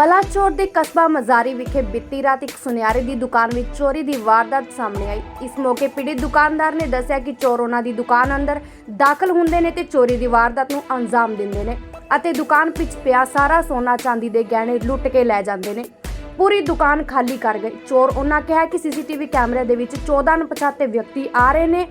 ਬਲਾਚੌਰ ਦੇ ਕਸਬਾ ਮਜ਼ਾਰੀ ਵਿਖੇ ਬੀਤੀ ਰਾਤ ਇੱਕ ਸੁਨਿਆਰੇ ਦੀ ਦੁਕਾਨ ਵਿੱਚ ਚੋਰੀ ਦੀ ਵਾਰਦਾਤ ਸਾਹਮਣੇ ਆਈ। ਇਸ ਮੌਕੇ ਪੀੜਿਤ ਦੁਕਾਨਦਾਰ ਨੇ ਦੱਸਿਆ ਕਿ ਚੋਰ ਉਹਨਾਂ ਦੀ ਦੁਕਾਨ ਅੰਦਰ ਦਾਖਲ ਹੁੰਦੇ ਨੇ ਤੇ ਚੋਰੀ ਦੀ ਵਾਰਦਾਤ ਨੂੰ ਅੰਜਾਮ ਦਿੰਦੇ ਨੇ ਅਤੇ ਦੁਕਾਨ ਵਿੱਚ ਪਿਆ ਸਾਰਾ ਸੋਨਾ ਚਾਂਦੀ ਦੇ ਗਹਿਣੇ ਲੁੱਟ ਕੇ ਲੈ ਜਾਂਦੇ ਨੇ। ਪੂਰੀ ਦੁਕਾਨ ਖਾਲੀ ਕਰ ਗਏ ਚੋਰ ਉਹਨਾਂ ਕਿਹਾ ਕਿ ਸੀਸੀਟੀਵੀ ਕੈਮਰੇ ਦੇ ਵਿੱਚ 14 ਅਣਪਛਾਤੇ ਵਿਅਕਤੀ ਆ ਰਹੇ ਨੇ।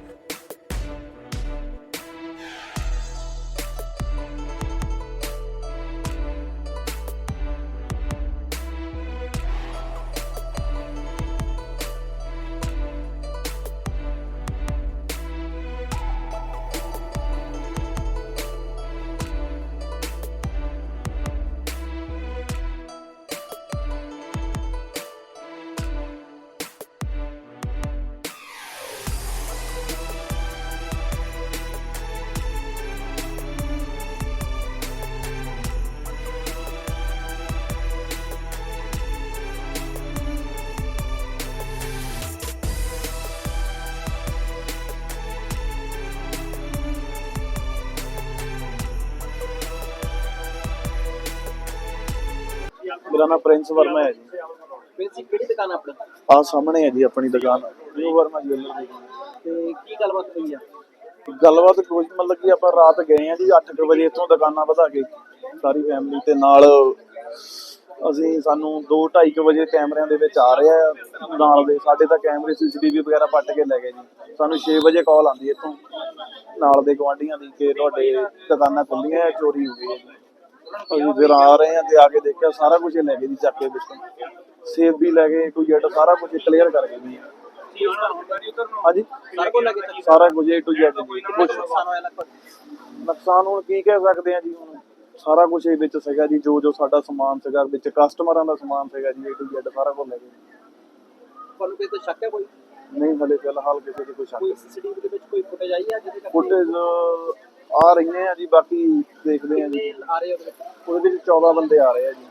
ਮੇਰਾ ਨਾਮ ਪ੍ਰਿੰਸ ਵਰਮਾ ਹੈ ਜੀ। ਪ੍ਰਿੰਸੀ ਕਿਹੜੀ ਦੁਕਾਨ ਆਪਣੀ? ਆ ਸਾਹਮਣੇ ਹੈ ਜੀ ਆਪਣੀ ਦੁਕਾਨ ਨਿਊ ਵਰਮਾ ਜੁਐਲਰ ਦੀ। ਤੇ ਕੀ ਗੱਲਬਾਤ ਹੋਈ ਆ? ਗੱਲਬਾਤ ਕੁਝ ਮਤਲਬ ਕਿ ਆਪਾਂ ਰਾਤ ਗਏ ਆ ਜੀ 8 ਵਜੇ ਇੱਥੋਂ ਦੁਕਾਨਾਂ ਵਧਾ ਕੇ ਸਾਰੀ ਫੈਮਿਲੀ ਤੇ ਨਾਲ ਅਸੀਂ ਸਾਨੂੰ 2:30 ਵਜੇ ਕੈਮਰਿਆਂ ਦੇ ਵਿੱਚ ਆ ਰਿਹਾ ਆ। ਨਾਲ ਦੇ ਸਾਡੇ ਤਾਂ ਕੈਮਰੇ ਸੀਸੀਟੀਵੀ ਵਗੈਰਾ ਪੱਟ ਕੇ ਲੈ ਗਏ ਜੀ। ਸਾਨੂੰ 6 ਵਜੇ ਕਾਲ ਆਉਂਦੀ ਇੱਥੋਂ। ਨਾਲ ਦੇ ਗਵਾਂਢੀਆਂ ਦੀ ਕਿ ਤੁਹਾਡੇ ਦੁਕਾਨਾਂ ਖੁੱਲੀਆਂ ਚੋਰੀ ਹੋ ਗਈ ਹੈ ਜੀ। ਅਸੀਂ ਫਿਰ ਆ ਰਹੇ ਆ ਤੇ ਆ ਕੇ ਦੇਖਿਆ ਸਾਰਾ ਕੁਝ ਲੈ ਗਏ ਜੀ ਚੱਕ ਕੇ ਵਿੱਚੋਂ ਸੇਬ ਵੀ ਲੈ ਗਏ ਕੋਈ ਜੱਟ ਸਾਰਾ ਕੁਝ ਕਲੀਅਰ ਕਰ ਗਏ ਜੀ। ਹਾਂਜੀ? ਸਾਰੇ ਕੁਝ A to Z ਜੀ। ਕੁਝ ਨੁਕਸਾਨ ਹੁਣ ਕੀ ਕਹਿ ਸਕਦੇ ਆ ਜੀ ਹੁਣ? ਸਾਰਾ ਕੁਝ ਇਹ ਵਿੱਚ ਸੀਗਾ ਜੀ ਜੋ ਜੋ ਸਾਡਾ ਸਮਾਨ ਸੀਗਾ ਵਿੱਚ ਕਸਟਮਰਾਂ ਦਾ ਸਮਾਨ ਸੀਗਾ ਜੀ A to Z ਸਾਰਾ ਕੁਝ ਲੈ ਗਏ। ਤੁਹਾਨੂੰ ਕੋਈ ਸ਼ੱਕ ਹੈ ਕੋਈ? ਨਹੀਂ ਹਲੇ ਫਿਲਹਾਲ ਕਿਸੇ ਦੀ ਕੋਈ ਸ਼ੱਕ ਕੋਈ ਸੀਸੀਟੀਵੀ ਦੇ ਵਿੱਚ ਕੋਈ ਫੁਟੇਜ ਆਈ ਆ ਜਿਹਦੇ ਕਰਕੇ ਫੁਟੇਜ ਆ ਰਹੀਆਂ ਆ ਜੀ ਬਾਕੀ ਦੇਖਦੇ ਆ ਜੀ। ਕਿੰਨੇ ਆ ਰਹੇ ਉਹਦੇ ਵਿੱਚ? ਉਹਦੇ ਵਿੱਚ 14 ਬੰਦੇ ਆ ਰਹੇ ਆ ਜੀ।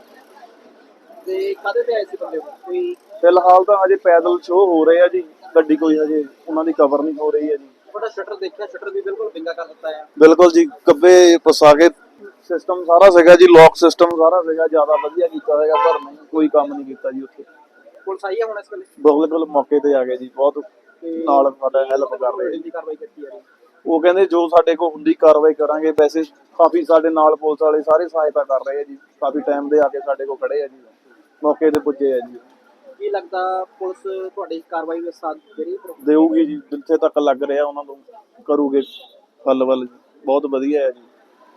ਤੇ ਕਾਦੇ ਤੇ ਆਏ ਸੀ ਬੰਦੇ? ਕੋਈ ਫਿਲਹਾਲ ਤਾਂ ਹਜੇ ਪੈਦਲ ਸ਼ੋਅ ਹੋ ਰਹੇ ਆ ਜੀ ਗੱਡੀ ਕੋਈ ਹਜੇ ਉਹਨਾਂ ਦੀ ਕਵਰ ਨਹੀਂ ਹੋ ਰਹੀ ਹੈ ਜੀ। ਤੁਹਾਡਾ ਸ਼ਟਰ ਦੇਖਿਆ ਸ਼ਟਰ ਵੀ ਬਿਲਕੁਲ ਵਿੰਗਾ ਕਰ ਦਿੱਤਾ ਆ। ਬਿਲਕੁਲ ਜੀ ਕੱਬੇ ਪਸਾ ਕੇ ਸਿਸਟਮ ਸਾਰਾ ਸੀਗਾ ਜੀ ਲੌਕ ਸਿਸਟਮ ਸਾਰਾ ਸੀਗਾ ਜ਼ਿਆਦਾ ਵਧੀਆ ਕੀਤਾ ਹੈਗਾ ਪਰ ਨਹੀਂ ਕੋਈ ਕੰਮ ਨਹੀਂ ਕੀਤਾ ਜੀ ਉੱਥੇ। ਪੁਲਿਸ ਆਈ ਆ ਹੁਣ ਇਸ ਵੇਲੇ? ਬਿਲਕੁਲ ਮੌਕੇ ਤੇ ਆ ਗਏ ਜੀ ਬਹੁਤ ਨਾਲ ਸਾਡਾ ਹੈਲਪ ਕਰ ਰਹੇ ਆ ਜੀ। ਦੀ ਕਾਰਵਾਈ ਕੀਤੀ ਜਾ ਰਹੀ ਉਹ ਕਹਿੰਦੇ ਜੋ ਸਾਡੇ ਕੋਲ ਹੁੰਦੀ ਕਾਰਵਾਈ ਕਰਾਂਗੇ ਵੈਸੇ ਕਾਫੀ ਸਾਡੇ ਨਾਲ ਪੁਲਿਸ ਵਾਲੇ ਸਾਰੇ ਸਹਾਇਤਾ ਕਰ ਰਹੇ ਆ ਜੀ ਕਾਫੀ ਟਾਈਮ ਦੇ ਆ ਕੇ ਸਾਡੇ ਕੋਲ ਖੜੇ ਆ ਜੀ ਮੌਕੇ ਤੇ ਪੁੱਜੇ ਆ ਜੀ। ਕੀ ਲੱਗਦਾ ਪੁਲਿਸ ਤੁਹਾਡੀ ਕਾਰਵਾਈ ਵਿੱਚ ਸਾਥ ਦੇ ਰਹੀ ਹੈ ਦੇਊਗੀ ਜੀ ਜਿੱਥੇ ਤੱਕ ਲੱਗ ਰਿਹਾ ਉਹਨਾਂ ਨੂੰ ਕਰੂਗੇ ਹੱਲ ਵੱਲ। ਬਹੁਤ ਵਧੀਆ ਹੈ ਜੀ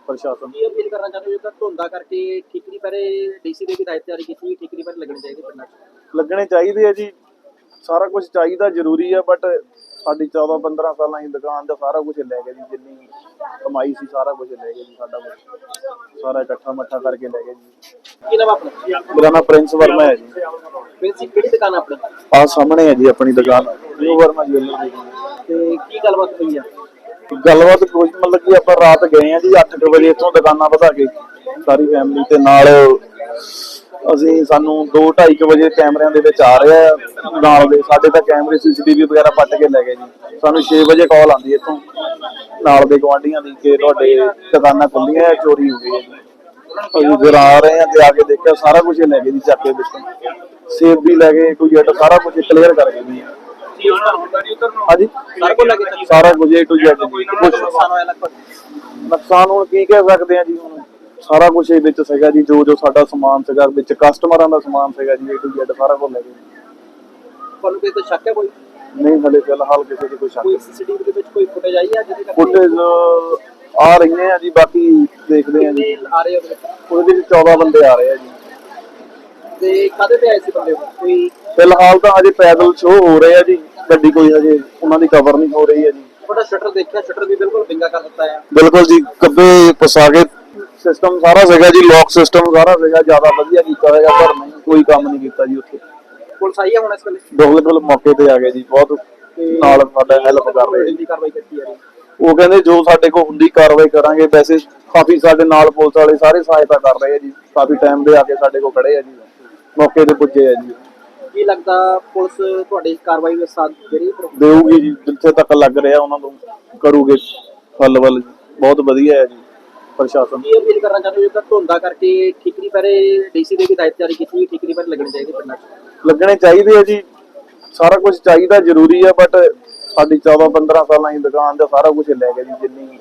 ਪ੍ਰਸ਼ਾਸਨ। ਕੀ ਅਪੀਲ ਕਰਨਾ ਚਾਹੁੰਦੇ ਹੋ? ਜੇਕਰ ਧੁੰਦਾ ਕਰਕੇ ਠੀਕਰੀ ਪਰੇ ਡੀਸੀ ਦੇ ਵੀ ਹਦਾਇਤ ਜਾਰੀ ਕੀਤੀ ਹੋਈ ਠੀਕਰੀ ਪਰ ਲੱਗਣੀ ਚਾਹੀਦੀ ਪਿੰਡਾਂ 'ਚ। ਲੱਗਣੇ ਚਾਹੀਦੇ ਆ ਜੀ ਸਾਰਾ ਕੁਝ ਚਾਹੀਦਾ ਜ਼ਰੂਰੀ ਆ ਬਟ ਸਾਡੀ 14 15 ਸਾਲਾਂ ਦੀ ਦੁਕਾਨ ਦਾ ਸਾਰਾ ਕੁਝ ਲੈ ਗਏ ਜੀ ਜਿੰਨੀ ਕਮਾਈ ਸੀ ਸਾਰਾ ਕੁਝ ਲੈ ਗਏ ਜੀ ਸਾਡਾ ਕੁਝ ਸਾਰਾ ਇਕੱਠਾ ਮੱਠਾ ਕਰਕੇ ਲੈ ਗਏ ਜੀ। ਕੀ ਨਾਮ ਆਪਣਾ? ਮੇਰਾ ਨਾਮ ਪ੍ਰਿੰਸ ਵਰਮਾ ਹੈ ਜੀ। ਪ੍ਰਿੰਸੀ ਕਿਹੜੀ ਦੁਕਾਨ ਆਪਣੀ? ਆ ਸਾਹਮਣੇ ਹੈ ਜੀ ਆਪਣੀ ਦੁਕਾਨ ਨਿਊ ਵਰਮਾ ਜੁਐਲਰ ਦੀ। ਤੇ ਕੀ ਗੱਲਬਾਤ ਹੋਈ ਆ? ਗੱਲਬਾਤ ਕੁਝ ਮਤਲਬ ਕਿ ਆਪਾਂ ਰਾਤ ਗਏ ਆ ਜੀ 8 ਵਜੇ ਇੱਥੋਂ ਦੁਕਾਨਾਂ ਵਧਾ ਕੇ ਸਾਰੀ ਫੈਮਿਲੀ ਤੇ ਨਾਲ ਅਸੀਂ ਸਾਨੂੰ 2:30 ਵਜੇ ਕੈਮਰਿਆਂ ਦੇ ਵਿੱਚ ਆ ਰਿਹਾ ਨਾਲ ਦੇ ਸਾਡੇ ਤਾਂ ਕੈਮਰੇ ਸੀਸੀਟੀਵੀ ਵਗੈਰਾ ਪੱਟ ਕੇ ਲੈ ਗਏ ਜੀ। ਸਾਨੂੰ 6 ਵਜੇ ਕਾਲ ਆਉਂਦੀ ਇੱਥੋਂ। ਨਾਲ ਦੇ ਗਵਾਂਢੀਆਂ ਦੀ ਕਿ ਤੁਹਾਡੇ ਦੁਕਾਨਾਂ ਖੁੱਲੀਆਂ ਆ ਚੋਰੀ ਹੋ ਗਈ ਹੈ ਜੀ। ਅਸੀਂ ਫਿਰ ਆ ਰਹੇ ਆ ਤੇ ਆ ਕੇ ਦੇਖਿਆ ਸਾਰਾ ਕੁਝ ਲੈ ਗਏ ਜੀ ਚੱਕ ਕੇ ਵਿੱਚੋਂ ਸੇਬ ਵੀ ਲੈ ਗਏ ਕੋਈ ਜੱਟ ਸਾਰਾ ਕੁਝ ਕਲੀਅਰ ਕਰ ਗਏ ਜੀ। ਹਾਂਜੀ? ਸਾਰੇ ਕੁਝ A to Z ਜੀ। ਕੁਝ ਨੁਕਸਾਨ ਹੋਇਆ ਲਗਭਗ। ਨੁਕਸਾਨ ਹੁਣ ਕੀ ਕਹਿ ਸਕਦੇ ਆ ਜੀ ਹੁਣ ਸਾਰਾ ਕੁਝ ਇਹ ਵਿੱਚ ਸੀਗਾ ਜੀ ਜੋ ਜੋ ਸਾਡਾ ਸਮਾਨ ਸੀਗਾ ਵਿੱਚ ਕਸਟਮਰਾਂ ਦਾ ਸਮਾਨ ਸੀਗਾ ਜੀ A to Z ਸਾਰਾ ਕੁਝ ਲੈ ਗਏ ਤੁਹਾਨੂੰ ਕੋਈ ਤਾਂ ਸ਼ੱਕ ਹੈ ਕੋਈ? ਨਹੀਂ ਹਲੇ ਫਿਲਹਾਲ ਕਿਸੇ ਦੀ ਕੋਈ ਸ਼ੱਕ ਕੋਈ ਸੀਸੀਟੀਵੀ ਦੇ ਵਿੱਚ ਕੋਈ ਫੁਟੇਜ ਆਈ ਆ ਜਿਹਦੇ ਕਰਕੇ ਫੁਟੇਜ ਆ ਰਹੀਆਂ ਆ ਜੀ ਬਾਕੀ ਦੇਖਦੇ ਆ ਜੀ। ਕਿੰਨੇ ਆ ਰਹੇ ਉਹਦੇ ਵਿੱਚ? ਉਹਦੇ ਵਿੱਚ 14 ਬੰਦੇ ਆ ਰਹੇ ਆ ਜੀ। ਤੇ ਕਾਦੇ ਤੇ ਆਏ ਸੀ ਬੰਦੇ ਉਹ? ਕੋਈ ਫਿਲਹਾਲ ਤਾਂ ਹਜੇ ਪੈਦਲ ਸ਼ੋਅ ਹੋ ਰਹੇ ਆ ਜੀ ਗੱਡੀ ਕੋਈ ਹਜੇ ਉਹਨਾਂ ਦੀ ਕਵਰ ਨਹੀਂ ਹੋ ਰਹੀ ਹੈ ਜੀ। ਤੁਹਾਡਾ ਸ਼ਟਰ ਦੇਖਿਆ ਸ਼ਟਰ ਵੀ ਬਿਲਕੁਲ ਵਿੰਗਾ ਕਰ ਦਿੱਤਾ ਆ। ਬਿਲਕੁਲ ਜੀ ਕੱਬੇ ਪਸਾ ਕੇ ਸਿਸਟਮ ਸਾਰਾ ਸੀਗਾ ਜੀ ਲੌਕ ਸਿਸਟਮ ਸਾਰਾ ਸੀਗਾ ਜ਼ਿਆਦਾ ਵਧੀਆ ਕੀਤਾ ਹੈਗਾ ਪਰ ਨਹੀਂ ਕੋਈ ਕੰਮ ਨਹੀਂ ਕੀਤਾ ਜੀ ਉੱਥੇ। ਪੁਲਿਸ ਆਈ ਆ ਹੁਣ ਇਸ ਵੇਲੇ? ਬਿਲਕੁਲ ਮੌਕੇ ਤੇ ਆ ਗਏ ਜੀ ਬਹੁਤ ਨਾਲ ਸਾਡਾ ਹੈਲਪ ਕਰ ਰਹੇ ਜੀ। ਕਾਰਵਾਈ ਕੀਤੀ ਜਾ ਰਹੀ ਉਹ ਕਹਿੰਦੇ ਜੋ ਸਾਡੇ ਕੋਲ ਹੁੰਦੀ ਕਾਰਵਾਈ ਕਰਾਂਗੇ ਵੈਸੇ ਕਾਫੀ ਸਾਡੇ ਨਾਲ ਪੁਲਿਸ ਵਾਲੇ ਸਾਰੇ ਸਹਾਇਤਾ ਕਰ ਰਹੇ ਆ ਜੀ ਕਾਫੀ ਟਾਈਮ ਦੇ ਆ ਕੇ ਸਾਡੇ ਕੋਲ ਖੜੇ ਆ ਜੀ ਮੌਕੇ ਤੇ ਪੁੱਜੇ ਆ ਜੀ। ਕੀ ਲੱਗਦਾ ਪੁਲਿਸ ਤੁਹਾਡੀ ਕਾਰਵਾਈ ਵਿੱਚ ਸਾਥ ਦੇ ਰਹੀ ਦੇਊਗੀ ਜੀ ਜਿੱਥੇ ਤੱਕ ਲੱਗ ਰਿਹਾ ਉਹਨਾਂ ਨੂੰ ਕਰੂਗੇ ਹੱਲ ਵੱਲ। ਬਹੁਤ ਵਧੀਆ ਹੈ ਜੀ। ਪ੍ਰਸ਼ਾਸਨ ਕੀ ਅਪੀਲ ਕਰਨਾ ਚਾਹੁੰਦੇ ਹੋ? ਜਿੱਦਾਂ ਧੁੰਦਾ ਕਰਕੇ ਠੀਕਰੀ ਪੈਰੇ ਡੀਸੀ ਦੇ ਵੀ ਹਦਾਇਤ ਜਾਰੀ ਕੀਤੀ ਹੈ ਠੀਕਰੀ ਪੈਰੇ ਲੱਗਣੇ ਚਾਹੀਦੇ ਪਿੰਡਾਂ 'ਚ? ਲੱਗਣੇ ਚਾਹੀਦੇ ਆ ਜੀ। ਸਾਰਾ ਕੁਝ ਚਾਹੀਦਾ ਜ਼ਰੂਰੀ ਆ ਬਟ ਸਾਡੀ 14 15 ਸਾਲਾਂ ਦੀ ਦੁਕਾਨ ਦਾ ਸਾਰਾ ਕੁਝ ਲੈ ਗਏ ਜੀ। ਜਿੰਨੀ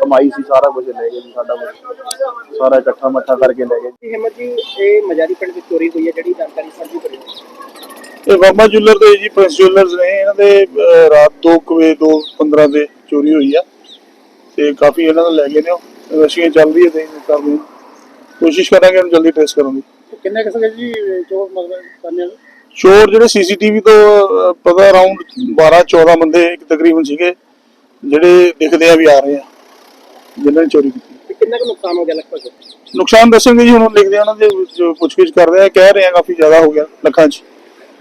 ਕਮਾਈ ਸੀ ਸਾਰਾ ਕੁਝ ਲੈ ਗਏ ਜੀ ਸਾਡਾ। ਸਾਰਾ ਇਕੱਠਾ ਮੱਠਾ ਕਰਕੇ ਲੈ ਗਏ ਜੀ। ਹਿੰਮਤ ਜੀ ਇਹ ਮਜਾਰੀ ਪਿੰਡ ਵਿੱਚ ਚੋਰੀ ਹੋਈ ਹੈ ਜਿਹੜੀ ਜਾਣਕਾਰੀ ਸਾਂਝੀ ਕਰਿਓ। ਇਹ ਵਰਮਾ ਜੁਐਲਰ ਦੇ ਜੀ ਪ੍ਰਿੰਸ ਜੁਐਲਰਸ ਨੇ ਇਹਨਾਂ ਦੇ ਰਾਤ 2 ਵਜੇ 2:15 ਤੇ ਚੋਰੀ ਹੋਈ ਆ। ਤੇ ਕਾਫੀ ਇਹਨਾਂ ਦਾ ਲੈ ਗਏ ਨੇ ਇਨਵੈਸਟੀਗੇਸ਼ਨ ਚੱਲ ਰਹੀ ਹੈ ਤੇ ਕਰਦੇ ਹਾਂ। ਕੋਸ਼ਿਸ਼ ਕਰਾਂਗੇ ਇਹਨੂੰ ਜਲਦੀ ਟ੍ਰੇਸ ਕਰਨ ਦੀ। ਕਿੰਨੇ ਕਿਸਮ ਜੀ ਚੋਰ ਮਤਲਬ ਕਰਨੇ ਚੋਰ ਜਿਹੜੇ ਸੀਸੀਟੀਵੀ ਤੋਂ ਅਹ, ਪਤਾ ਅਰਾਊਂਡ 12 14 ਬੰਦੇ ਇੱਕ ਤਕਰੀਬਨ ਸੀਗੇ ਜਿਹੜੇ ਦਿਖਦੇ ਆ ਵੀ ਆ ਰਹੇ ਆ ਜਿਨ੍ਹਾਂ ਨੇ ਚੋਰੀ ਕੀਤੀ। ਕਿੰਨਾ ਕੁ ਨੁਕਸਾਨ ਹੋ ਗਿਆ ਲਗਭਗ? ਨੁਕਸਾਨ ਦੱਸਣਗੇ ਜੀ ਹੁਣ ਲਿਖਦੇ ਆ ਉਹਨਾਂ ਦੇ ਵਿੱਚ ਪੁੱਛਗਿੱਛ ਕਰਦੇ ਆ ਕਹਿ ਰਹੇ ਆ ਕਾਫੀ ਜ਼ਿਆਦਾ ਹੋ ਗਿਆ ਲੱਖਾਂ 'ਚ।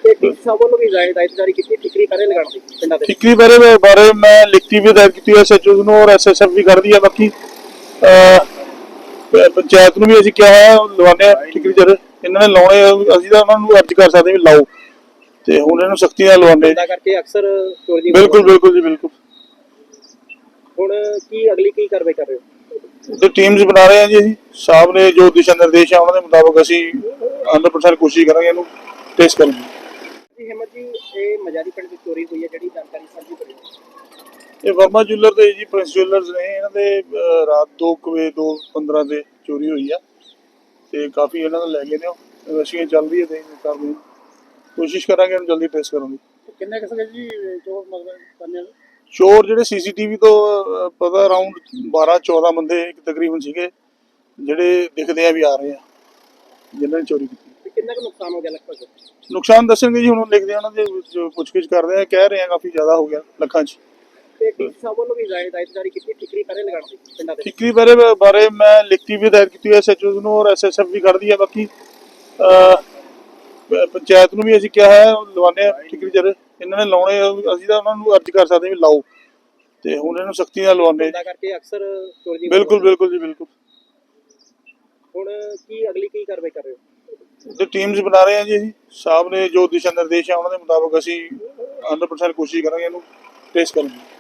ਤੇ ਡੀਸੀ ਸਾਹਿਬ ਵੱਲੋਂ ਵੀ ਹਦਾਇਤ ਜਾਰੀ ਕੀਤੀ ਹੈ ਠੀਕਰੀ ਪੈਰੇ ਲਗਾਉਣ ਦੀ ਪਿੰਡਾਂ ਦੇ। ਠੀਕਰੀ ਬਾਰੇ ਬਾਰੇ ਮੈਂ ਲਿਖਤੀ ਵੀ ਦਾਇਰ ਕੀਤੀ ਹੈ ਐਸਐਚਓ ਨੂੰ ਔਰ ਐਸਐਸਐਫ ਵੀ ਕਰਦੀ ਬਾਕੀ ਪੰਚਾਇਤ ਨੂੰ ਵੀ ਅਸੀਂ ਕਿਹਾ ਹੈ ਠੀਕਰੀ ਜਰ ਇਹਨਾਂ ਨੇ ਲਾਉਣੇ ਅਸੀਂ ਤਾਂ ਉਹਨਾਂ ਨੂੰ ਅਰਜ਼ ਕਰ ਸਕਦੇ ਵੀ ਲਾਓ। ਤੇ ਹੁਣ ਇਹਨੂੰ ਸਖਤੀ ਨਾਲ ਲਵਾਉਂਦੇ। ਧੁੰਦਾ ਕਰਕੇ ਅਕਸਰ ਚੋਰੀ ਦੀ ਬਿਲਕੁਲ ਬਿਲਕੁਲ ਜੀ ਬਿਲਕੁਲ। ਹੁਣ ਕੀ ਅਗਲੀ ਕੀ ਕਾਰਵਾਈ ਕਰ ਰਹੇ ਹੋ? ਤੇ ਟੀਮਸ ਬਣਾ ਰਹੇ ਆ ਜੀ ਅਸੀਂ ਸਾਹਿਬ ਨੇ ਜੋ ਦਿਸ਼ਾ ਨਿਰਦੇਸ਼ ਆ ਉਹਨਾਂ ਦੇ ਮੁਤਾਬਕ ਅਸੀਂ 100% ਕੋਸ਼ਿਸ਼ ਕਰਾਂਗੇ ਇਹਨੂੰ ਟੈਸਟ ਕਰਨ ਦੀ ਜੀ ਹਿੰਮਤ ਜੀ ਇਹ ਮਜਾਰੀ ਪਿੰਡ ਵਿੱਚ ਚੋਰੀ ਹੋਈ ਹੈ ਜਿਹੜੀ ਜਾਣਕਾਰੀ ਸਾਂਝੀ ਕਰਿਓ। ਇਹ ਵਰਮਾ ਜੁਐਲਰ ਦੇ ਜੀ ਪ੍ਰਿੰਸ ਜੁਐਲਰਸ ਨੇ ਇਹਨਾਂ ਦੇ ਅਹ, ਰਾਤ 2 ਵਜੇ 2:15 ਤੇ ਚੋਰੀ ਹੋਈ ਆ। ਤੇ ਕਾਫੀ ਇਹਨਾਂ ਦਾ ਲੈ ਗਏ ਨੇ ਇਨਵੈਸਟੀਗੇਸ਼ਨ ਚੱਲ ਰਹੀ ਹੈ ਤੇ ਕਰਦੇ ਹਾਂ। ਕੋਸ਼ਿਸ਼ ਕਰਾਂਗੇ ਇਹਨੂੰ ਜਲਦੀ ਟ੍ਰੇਸ ਕਰਨ ਦੀ। ਕਿੰਨੇ ਕਿਸਮ ਜੀ ਚੋਰ ਮਤਲਬ ਕਰਨੇ ਚੋਰ ਜਿਹੜੇ ਸੀਸੀਟੀਵੀ ਤੋਂ ਅਹ, ਪਤਾ ਅਰਾਊਂਡ 12 14 ਬੰਦੇ ਇੱਕ ਤਕਰੀਬਨ ਸੀਗੇ ਜਿਹੜੇ ਦਿਖਦੇ ਆ ਵੀ ਆ ਰਹੇ ਆ ਜਿਨ੍ਹਾਂ ਨੇ ਚੋਰੀ ਕੀਤੀ। ਕਿੰਨਾ ਕੁ ਨੁਕਸਾਨ ਹੋ ਗਿਆ ਲਗਭਗ? ਨੁਕਸਾਨ ਦੱਸਣਗੇ ਜੀ ਹੁਣ ਲਿਖਦੇ ਆ ਉਹਨਾਂ ਦੇ ਪੁੱਛਗਿੱਛ ਕਰਦੇ ਆ ਕਹਿ ਰਹੇ ਆ ਕਾਫੀ ਜ਼ਿਆਦਾ ਹੋ ਗਿਆ ਲੱਖਾਂ 'ਚ। ਤੇ ਡੀਸੀ ਸਾਹਿਬ ਵੱਲੋਂ ਵੀ ਹਦਾਇਤ ਜਾਰੀ ਕੀਤੀ ਹੈ ਠੀਕਰੀ ਪੈਰੇ ਲਗਾਉਣ ਦੀ ਪਿੰਡਾਂ ਦੇ। ਠੀਕਰੀ ਬਾਰੇ ਬਾਰੇ ਮੈਂ ਲਿਖਤੀ ਵੀ ਦਾਇਰ ਕੀਤੀ ਹੈ ਐਸਐਚਓ ਨੂੰ ਔਰ ਐਸਐਸਐਫ ਵੀ ਕਰਦੀ ਹੈ ਬਾਕੀ ਪੰਚਾਇਤ ਨੂੰ ਵੀ ਅਸੀਂ ਕਿਹਾ ਹੈ ਆ ਠੀਕਰੀ ਜਰ ਇਹਨਾਂ ਨੇ ਲਾਉਣੇ ਅਸੀਂ ਤਾਂ ਉਹਨਾਂ ਨੂੰ ਅਰਜ਼ ਕਰ ਸਕਦੇ ਵੀ ਲਾਓ। ਤੇ ਹੁਣ ਇਹਨੂੰ ਸਖਤੀ ਨਾਲ ਕਰਕੇ ਅਕਸਰ ਚੋਰੀ ਦੀ ਬਿਲਕੁਲ ਬਿਲਕੁਲ ਜੀ ਬਿਲਕੁਲ। ਹੁਣ ਕੀ ਅਗਲੀ ਕੀ ਕਾਰਵਾਈ ਕਰ ਰਹੇ ਹੋ? ਤੇ ਟੀਮਸ ਬਣਾ ਰਹੇ ਆ ਜੀ ਅਸੀਂ। ਸਾਹਿਬ ਨੇ ਜੋ ਦਿਸ਼ਾ ਨਿਰਦੇਸ਼ ਆ ਉਹਨਾਂ ਦੇ ਮੁਤਾਬਕ ਅਸੀਂ 100% ਕੋਸ਼ਿਸ਼ ਕਰਾਂਗੇ ਇਹਨੂੰ ਟੈਸਟ ਕਰਨ ਦੀ।